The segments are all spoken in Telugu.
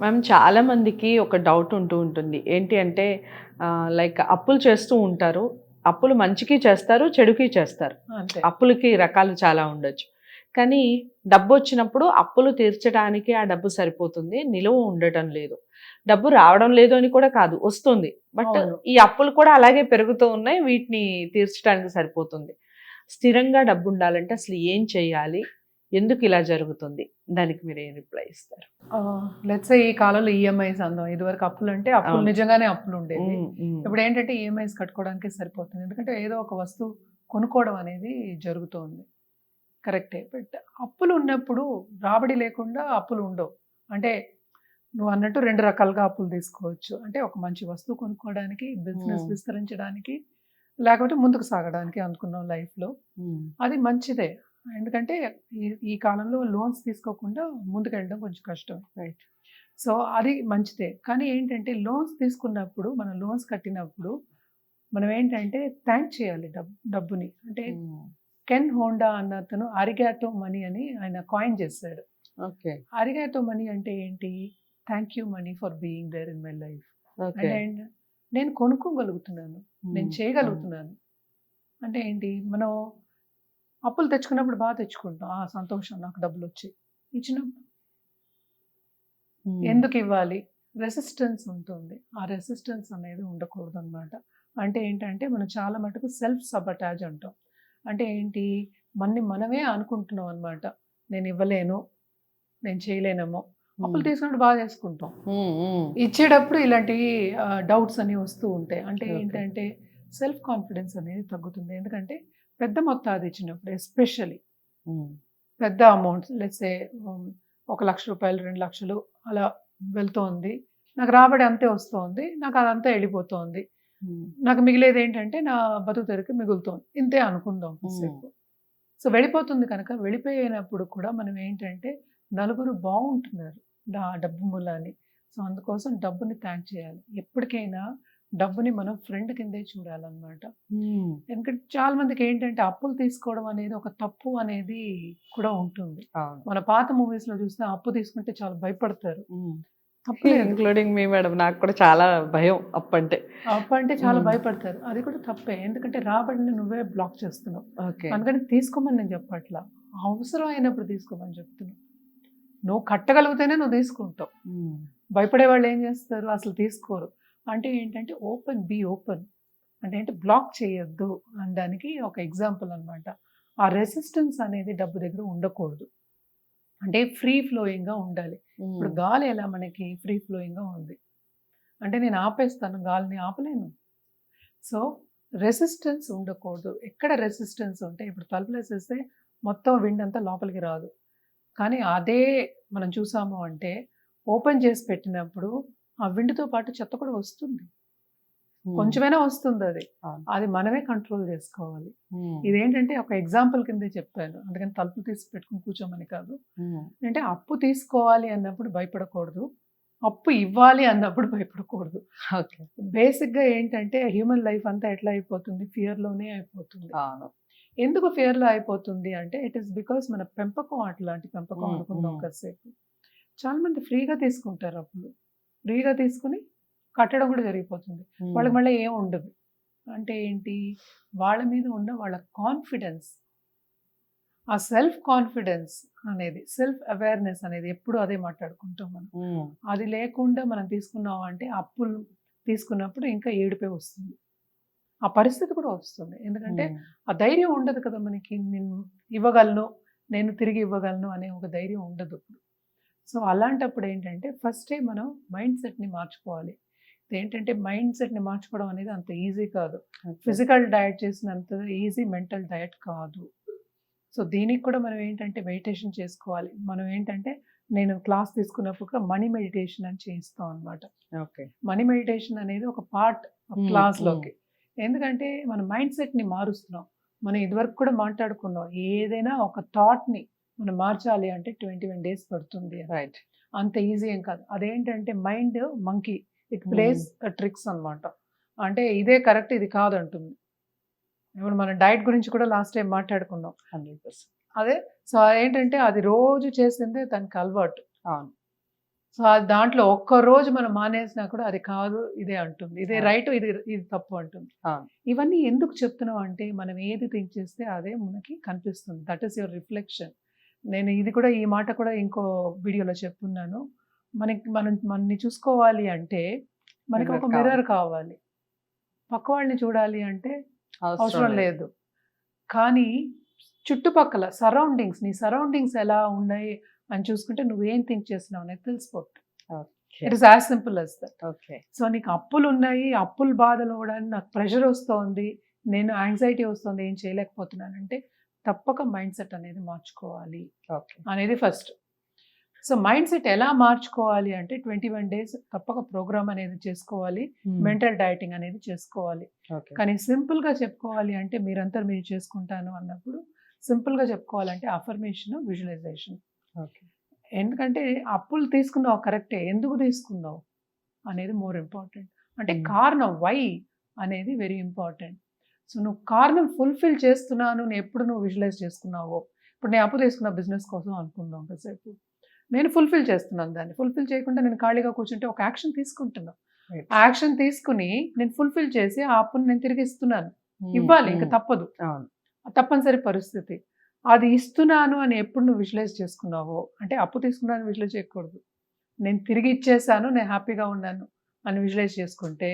మ్యామ్ చాలా మందికి ఒక డౌట్ ఉంటూ ఉంటుంది. ఏంటి అంటే లైక్ అప్పులు చేస్తూ ఉంటారు. అప్పులు మంచికి చేస్తారు చెడుకి చేస్తారు. అంతే. అప్పులకి రకాలు చాలా ఉండొచ్చు. కానీ డబ్బు వచ్చినప్పుడు అప్పులు తీర్చడానికి ఆ డబ్బు సరిపోతుంది. నిలువ ఉండటం లేదు. డబ్బు రావడం లేదు అని కూడా కాదు వస్తుంది. బట్. ఈ అప్పులు కూడా అలాగే పెరుగుతూ ఉన్నాయి. వీటిని తీర్చడానికి సరిపోతుంది. స్థిరంగా డబ్బు ఉండాలంటే అసలు ఏం చేయాలి? ఎందుకు ఇలా జరుగుతుంది? దానికి మీరు ఏం రిప్లై ఇస్తారు? లెట్స్ ఈ కాలంలో ఈఎంఐస్ అందాం ఇదివరకు అప్పులు అంటే అప్పులు. నిజంగానే అప్పులు ఉండేవి. ఇప్పుడు ఏంటంటే ఈఎంఐస్ కట్టుకోవడానికి సరిపోతుంది. ఎందుకంటే ఏదో ఒక వస్తువు కొనుక్కోవడం అనేది జరుగుతోంది. కరెక్టే బట్ అప్పులు ఉన్నప్పుడు రాబడి లేకుండా అప్పులు ఉండవు. అంటే నువ్వు అన్నట్టు రెండు రకాలుగా అప్పులు తీసుకోవచ్చు. అంటే ఒక మంచి వస్తువు కొనుక్కోవడానికి బిజినెస్. విస్తరించడానికి లేకపోతే ముందుకు సాగడానికి అనుకున్నాం లైఫ్లో. అది మంచిదే. ఎందుకంటే ఈ కాలంలో లోన్స్ తీసుకోకుండా ముందుకు వెళ్ళడం కొంచెం కష్టం. Right. సో అది మంచిదే. కానీ ఏంటంటే లోన్స్ తీసుకున్నప్పుడు మనం లోన్స్ కట్టినప్పుడు మనం ఏంటంటే థ్యాంక్ చేయాలి డబ్ డబ్బుని. అంటే. కెన్ హోండా అన్న అతను అరిగాటో మనీ అని ఆయన కాయిన్ చేశాడు. ఓకే అరిగాటో మనీ అంటే ఏంటి? Thank you money for being there in my life okay అంటే నేను కొనుక్కోగలుగుతున్నాను. నేను చేయగలుగుతున్నాను. అంటే ఏంటి? మనం అప్పులు తెచ్చుకున్నప్పుడు బాగా తెచ్చుకుంటాం. ఆ సంతోషం నాకు డబ్బులు వచ్చాయి ఇచ్చినప్పుడు ఎందుకు ఇవ్వాలి? రెసిస్టెన్స్ ఉంటుంది. ఆ రెసిస్టెన్స్ అనేది ఉండకూడదు అనమాట అంటే ఏంటంటే మనం చాలా మటుకు సెల్ఫ్ సబటాజ్ అంటాం. అంటే ఏంటి? మన్ని మనమే అనుకుంటున్నాం అనమాట నేను ఇవ్వలేను. నేను చేయలేనేమో. అప్పులు తీసుకున్నప్పుడు బాగా చేసుకుంటాం. ఇచ్చేటప్పుడు ఇలాంటి డౌట్స్ అన్ని వస్తూ ఉంటాయి. అంటే. ఏంటంటే సెల్ఫ్ కాన్ఫిడెన్స్ అనేది తగ్గుతుంది. ఎందుకంటే పెద్ద మొత్తాది ఇచ్చినప్పుడు ఎస్పెషల్లీ పెద్ద అమౌంట్స్ లెట్సే ఒక లక్ష రూపాయలు రెండు లక్షలు అలా వెళ్తోంది. నాకు రాబడి అంతే వస్తోంది. నాకు అదంతా వెళ్ళిపోతోంది నాకు మిగిలేది ఏంటంటే నా బతుకు తెరికి మిగులుతోంది. ఇంతే అనుకుందాం కాసేపు. సో వెళ్ళిపోతుంది కనుక వెళ్ళిపోయినప్పుడు కూడా మనం ఏంటంటే నలుగురు బాగుంటున్నారు ఆ డబ్బు మూలాన్ని. సో అందుకోసం డబ్బుని థ్యాంక్ చేయాలి. ఎప్పటికైనా డబ్బుని మనం ఫ్రెండ్ కిందే చూడాలన్నమాట. ఎందుకంటే చాలా మందికి ఏంటంటే అప్పులు తీసుకోవడం అనేది ఒక తప్పు అనేది కూడా ఉంటుంది. మన పాత మూవీస్లో చూస్తే అప్పు తీసుకుంటే చాలా భయపడతారు. ఇంక్లూడింగ్ మీ మేడం నాకు కూడా చాలా భయం అప్పంటే. అప్పు అంటే చాలా. భయపడతారు. అది కూడా తప్పే. ఎందుకంటే రాబడిని నువ్వే బ్లాక్ చేస్తున్నావు. అందుకని తీసుకోమని నేను చెప్పట్లా. అవసరం అయినప్పుడు తీసుకోమని చెప్తున్నావు నువ్వు కట్టగలిగితేనే నువ్వు తీసుకుంటావు. భయపడే వాళ్ళు ఏం చేస్తారు? అసలు తీసుకోరు. అంటే ఏంటంటే ఓపెన్ బీ ఓపెన్. అంటే ఏంటి? బ్లాక్ చేయొద్దు అనడానికి ఒక ఎగ్జాంపుల్ అన్నమాట. ఆ రెసిస్టెన్స్ అనేది డబ్బు దగ్గర ఉండకూడదు. అంటే ఫ్రీ ఫ్లోయింగ్గా ఉండాలి. ఇప్పుడు గాలి ఎలా మనకి ఫ్రీ ఫ్లోయింగ్గా ఉంది? అంటే నేను ఆపేస్తాను గాలిని ఆపలేను. సో రెసిస్టెన్స్ ఉండకూడదు. ఎక్కడ రెసిస్టెన్స్ ఉంటే ఇప్పుడు తలుపులు వేసేస్తే మొత్తం విండ్ అంతా లోపలికి రాదు. కానీ అదే మనం చూసాము అంటే ఓపెన్ చేసి పెట్టినప్పుడు ఆ విండ్తో పాటు చెత్త కూడా వస్తుంది. కొంచెమైనా వస్తుంది అది. అది మనమే కంట్రోల్ చేసుకోవాలి. ఇదేంటంటే ఒక ఎగ్జాంపుల్ కిందే చెప్పాను. అందుకని తలుపులు తీసి పెట్టుకుని కూర్చోమని కాదు. అంటే అప్పు తీసుకోవాలి అన్నప్పుడు భయపడకూడదు. అప్పు ఇవ్వాలి అన్నప్పుడు భయపడకూడదు. ఓకే. బేసిక్గా ఏంటంటే హ్యూమన్ లైఫ్ అంతా ఎట్లా అయిపోతుంది? ఫియర్లోనే అయిపోతుంది. ఎందుకు ఫియర్లో అయిపోతుంది అంటే ఇట్ ఈస్ బికాస్ మన పెంపకం అట్లాంటి పెంపకం అనుకుందాం మ్మ్. కాసేపు. చాలా మంది ఫ్రీగా తీసుకుంటారు అప్పుడు ఫ్రీగా తీసుకుని కట్టడం కూడా జరిగిపోతుంది. వాళ్ళకి మళ్ళీ ఏం ఉండదు. అంటే ఏంటి? వాళ్ళ మీద ఉన్న వాళ్ళ కాన్ఫిడెన్స్ ఆ సెల్ఫ్ కాన్ఫిడెన్స్ అనేది సెల్ఫ్ అవేర్నెస్ అనేది ఎప్పుడు అదే మాట్లాడుకుంటాం మనం. అది లేకుండా మనం తీసుకున్నాం అంటే అప్పులు తీసుకున్నప్పుడు ఇంకా ఏడుపే వస్తుంది. ఆ పరిస్థితి కూడా వస్తుంది. ఎందుకంటే ఆ ధైర్యం ఉండదు కదా మనకి. నేను ఇవ్వగలను నేను తిరిగి ఇవ్వగలను అనే ఒక ధైర్యం ఉండదు సో అలాంటప్పుడు ఏంటంటే ఫస్టే మనం మైండ్ సెట్ని మార్చుకోవాలి. ఏంటంటే మైండ్ సెట్ని మార్చుకోవడం అనేది అంత ఈజీ కాదు. ఫిజికల్ డయట్ చేసినంత ఈజీ మెంటల్ డయట్ కాదు. సో దీనికి కూడా మనం ఏంటంటే మెడిటేషన్ చేసుకోవాలి. మనం ఏంటంటే నేను క్లాస్ తీసుకున్నప్పుడు కూడా మనీ మెడిటేషన్ అని చేయిస్తాం అనమాట ఓకే. మనీ మెడిటేషన్ అనేది ఒక పార్ట్ క్లాస్లోకి. ఎందుకంటే మన మైండ్ సెట్ని మారుస్తున్నాం. మనం ఇదివరకు కూడా మాట్లాడుకున్నాం. ఏదైనా ఒక థాట్ని మనం మార్చాలి అంటే ట్వంటీ వన్ డేస్ పడుతుంది. రైట్ అంత ఈజీ ఏం కాదు. అదేంటంటే mind monkey. It plays tricks అన్నమాట. అంటే ఇదే కరెక్ట్ ఇది కాదంటుంది ఇప్పుడు మన డైట్ గురించి కూడా లాస్ట్ టైం మాట్లాడుకున్నాం. Hundred percent. అదే సో ఏంటంటే అది రోజు చేసిందే దానికి అలవాటు. అవును. సో ఆ దాంట్లో ఒక్క రోజు మనం మానేసినా కూడా అది కాదు ఇదే అంటుంది. ఇదే. రైట్ ఇది ఇది తప్పు అంటుంది. ఇవన్నీ ఎందుకు చెప్తున్నాం అంటే మనం ఏది థింక్ చేస్తే అదే మనకి కనిపిస్తుంది. That is your reflection. నేను ఇది కూడా ఈ మాట కూడా ఇంకో వీడియోలో చెప్పున్నాను మనకి మనం మనని చూసుకోవాలి అంటే మనకి ఒక మిర్రర్ కావాలి. పక్క వాళ్ళని చూడాలి అంటే అవసరం లేదు. కానీ చుట్టుపక్కల సరౌండింగ్స్ నీ సరౌండింగ్స్ ఎలా ఉన్నాయి అని చూసుకుంటే నువ్వేం థింక్ చేస్తున్నావు అనేది తెలిసిపోతుంది it is as simple as that okay. So నీకు అప్పులు ఉన్నాయి అప్పుల బాధలు కూడా నాకు ప్రెషర్ వస్తుంది నేను యాంగ్జైటీ వస్తుంది ఏం చేయలేకపోతున్నానంటే తప్పక మైండ్ సెట్ అనేది మార్చుకోవాలి ఓకే. అనేది ఫస్ట్. సో మైండ్ సెట్ ఎలా మార్చుకోవాలి అంటే ట్వంటీ వన్ డేస్ తప్పక ప్రోగ్రామ్ అనేది చేసుకోవాలి మెంటల్ డైటింగ్ అనేది చేసుకోవాలి. ఓకే. కానీ సింపుల్గా చెప్పుకోవాలి అంటే మీరంతా మీరు చేసుకుంటాను అన్నప్పుడు సింపుల్గా చెప్పుకోవాలంటే అఫర్మేషన్ విజువలైజేషన్ ఓకే. ఎందుకంటే అప్పులు తీసుకున్నావు కరెక్టే ఎందుకు తీసుకున్నావు అనేది మోర్ ఇంపార్టెంట్ అంటే Hmm. కారణం వై అనేది వెరీ ఇంపార్టెంట్ సో నువ్వు కారణం ఫుల్ఫిల్ చేస్తున్నాను నేను ఎప్పుడు నువ్వు విజువలైజ్ చేసుకున్నావో. ఇప్పుడు నేను అప్పు తీసుకున్న బిజినెస్ కోసం అనుకుందాం కాసేపు. నేను ఫుల్ఫిల్ చేస్తున్నాను దాన్ని. ఫుల్ఫిల్ చేయకుండా నేను ఖాళీగా కూర్చుంటే ఒక యాక్షన్ తీసుకుంటున్నా. ఆ యాక్షన్ తీసుకుని నేను ఫుల్ఫిల్ చేసి ఆ అప్పుని నేను తిరిగి ఇస్తున్నాను. ఇవ్వాలి ఇంకా తప్పదు. అవును. తప్పనిసరి పరిస్థితి. అది ఇస్తున్నాను అని ఎప్పుడు నువ్వు విజువలైజ్ చేసుకున్నావో అంటే అప్పు తీసుకున్నాను విజువలైజ్ చేయకూడదు. నేను తిరిగి ఇచ్చేసాను నేను హ్యాపీగా ఉన్నాను అని విజువలైజ్ చేసుకుంటే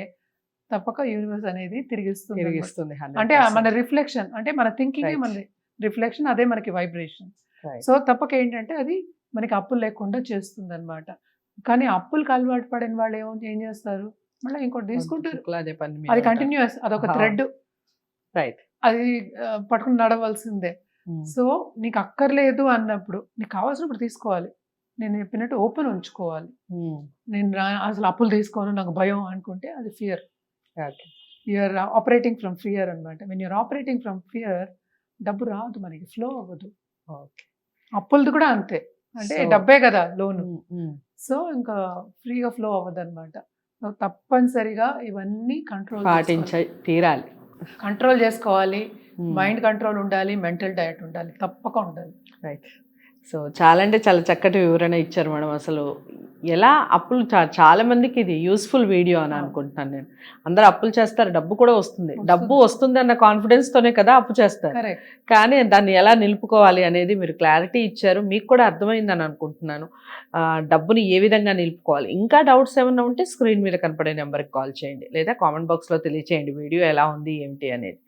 తప్పక యూనివర్స్ అనేది తిరిగిస్తుంది. తిరిగిస్తుంది అంటే మన రిఫ్లెక్షన్ అంటే మన థింకింగ్. మన రిఫ్లెక్షన్ అదే మనకి వైబ్రేషన్. సో తప్పక ఏంటంటే అది మనకి అప్పులు లేకుండా చేస్తుంది అనమాట కానీ అప్పులకు అలవాటు పడిన వాళ్ళు ఏమో ఏం చేస్తారు? మళ్ళీ ఇంకోటి తీసుకుంటారు. అదే పని అది కంటిన్యూస్ అదొక. థ్రెడ్ రైట్ అది పట్టుకుని నడవలసిందే. సో నీకు అక్కర్లేదు అన్నప్పుడు నీకు కావాల్సినప్పుడు తీసుకోవాలి. నేను చెప్పినట్టు ఓపెన్ ఉంచుకోవాలి. నేను రా- అసలు అప్పులు తీసుకోను నాకు భయం అనుకుంటే అది fear you're operating from fear అనమాట when you're operating from fear డబ్బు రాదు మనకి ఫ్లో అవ్వదు. ఓకే అప్పులది కూడా అంతే. అంటే డబ్బే కదా లోన్. సో ఇంకా ఫ్రీగా ఫ్లో అవ్వదు అనమాట తప్పనిసరిగా ఇవన్నీ కంట్రోల్ పాటించ తీరాలి. కంట్రోల్ చేసుకోవాలి. మైండ్ కంట్రోల్ ఉండాలి మెంటల్ డయట్ ఉండాలి. తప్పక ఉండాలి. రైట్ సో చాలా అంటే చాలా చక్కటి వివరణ ఇచ్చారు మేడం అసలు. ఎలా అప్పులు చా- చాలా మందికి ఇది యూస్ఫుల్ వీడియో అని అనుకుంటున్నాను నేను. అందరూ అప్పులు చేస్తారు డబ్బు కూడా వస్తుంది. డబ్బు వస్తుంది అన్న కాన్ఫిడెన్స్ తోనే కదా అప్పు చేస్తారు. కానీ దాన్ని ఎలా నిలుపుకోవాలి అనేది మీరు క్లారిటీ ఇచ్చారు. మీకు కూడా అర్థమైందని అనుకుంటున్నాను. డబ్బుని ఏ విధంగా నిలుపుకోవాలి? ఇంకా డౌట్స్ ఏమైనా ఉంటే స్క్రీన్ మీద కనపడే నెంబర్కి కాల్ చేయండి. లేదా కామెంట్ బాక్స్లో తెలియచేయండి వీడియో ఎలా ఉంది? ఏమిటి అనేది.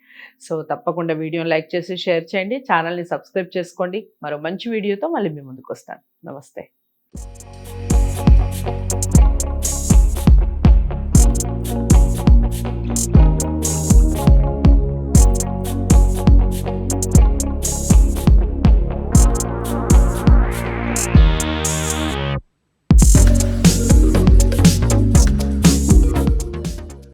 సో తప్పకుండా వీడియోని లైక్ చేసి షేర్ చేయండి. ఛానల్ని సబ్స్క్రైబ్ చేసుకోండి. మరో మంచి వీడియోతో మళ్ళీ మీ ముందుకు వస్తాను. నమస్తే.